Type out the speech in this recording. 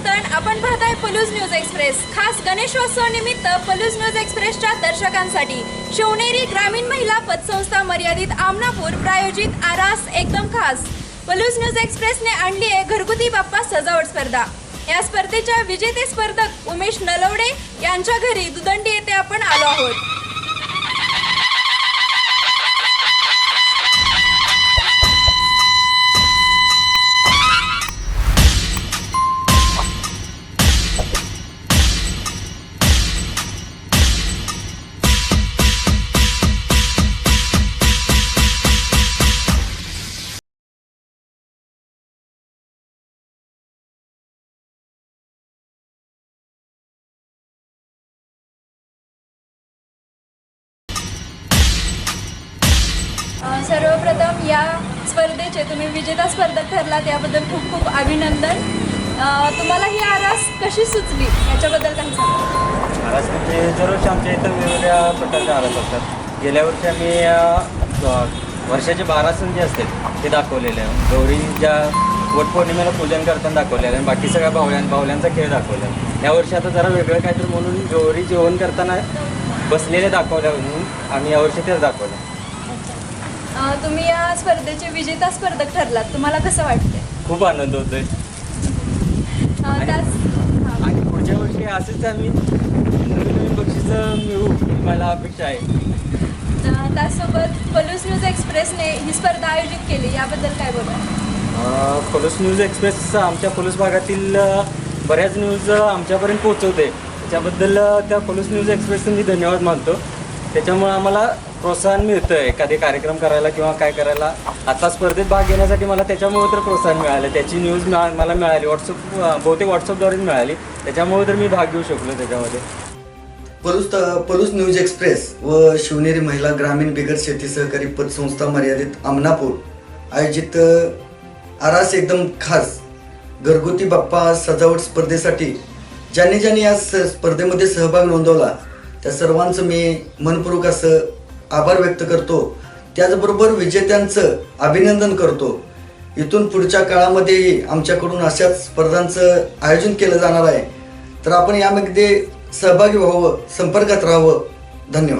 आमंत्रण आपण पाहताय पलूज न्यूज एक्सप्रेस. खास गणेशोत्सवानिमित्त पलूज न्यूज एक्सप्रेसच्या दर्शकांसाठी शिवनेरी ग्रामीण महिला पतसंस्था मर्यादित आमनापूर प्रायोजित आरास एकदम खास. पलूज न्यूज एक्सप्रेसने आणली आहे घरगुती बाप्पा सजावट स्पर्धा. या स्पर्धेच्या विजेते स्पर्धक उमेश नलवडे यांच्या घरी दुदंडी येथे आपण आलो आहोत. सर्वप्रथम या स्पर्धेचे तुम्ही विजेता स्पर्धक ठरलात याबद्दल खूप खूप अभिनंदन. तुम्हाला ही आरास कशी सुचली? याच्याबद्दल काही सांगा. महाराज म्हणजे दरवर्षी आमच्या इथं वेगवेगळ्या प्रकारचे आरास असतात. गेल्या वर्षी आम्ही वर्षाचे बारा सण जे असतात ते दाखवलेले आहे. गौरी ज्या वटपौर्णिमेला पूजन करताना दाखवलेलं आहे आणि बाकी सगळ्या बावळ्यां बावल्यांचा खेळ दाखवला आहे. यावर्षी आता जरा वेगळं काहीतरी म्हणून गौरी जेवण करताना बसलेले दाखवल्या म्हणून आम्ही यावर्षी तेच दाखवलं. तुम्ही या स्पर्धेचे विजेता स्पर्धक ठरलात. तुम्हाला कसं वाटते खूप आनंद होतोय. अ, त्याच हा. आणि पुढच्या वर्षी असेच आम्ही नवीन नवीन बक्षिसं मिळू ही मला अपेक्षा आहे. अ, त्याचसोबत पलूस न्यूज एक्सप्रेसने ही स्पर्धा आयोजित केली. याबद्दल काय बोला अ, पोलीस न्यूज एक्सप्रेस आमच्या पोलीस भागातील अ, बऱ्याच न्यूज अ, आमच्यापर्यंत पोहोचवते. त्याच्याबद्दल अ, त्या पोलीस न्यूज एक्सप्रेसचे मी धन्यवाद मानतो. त्याच्यामुळे आम्हाला प्रोत्साहन मिळतं एखादे कार्यक्रम करायला किंवा काय करायला. आता स्पर्धेत भाग घेण्यासाठी मला त्याच्यामुळे तर प्रोत्साहन मिळालं. त्याची न्यूज मिळा मला मिळाली. व्हॉट्सअप बहुतेक व्हॉट्सअपद्वारेच मिळाली. त्याच्यामुळे तर मी भाग घेऊ शकलो त्याच्यामध्ये. पलूस पलूस न्यूज एक्सप्रेस व शिवनेरी महिला ग्रामीण बिगर शेती सहकारी पतसंस्था मर्यादित आमनापूर आयोजित आरास एकदम खास घरगुती बाप्पा सजावट स्पर्धेसाठी ज्यांनी ज्यांनी या स- स्पर्धेमध्ये सहभाग नोंदवला त्या सर्वांचं मी मनपूर्वक असं आभार व्यक्त करतो. त्याचबरोबर विजेत्यांचं अभिनंदन करतो. इथून पुढच्या काळामध्येही आमच्याकडून अशाच स्पर्धांचं आयोजन केलं जाणार आहे. तर आपण यामध्ये सहभागी व्हावं संपर्कात राहावं. धन्यवाद.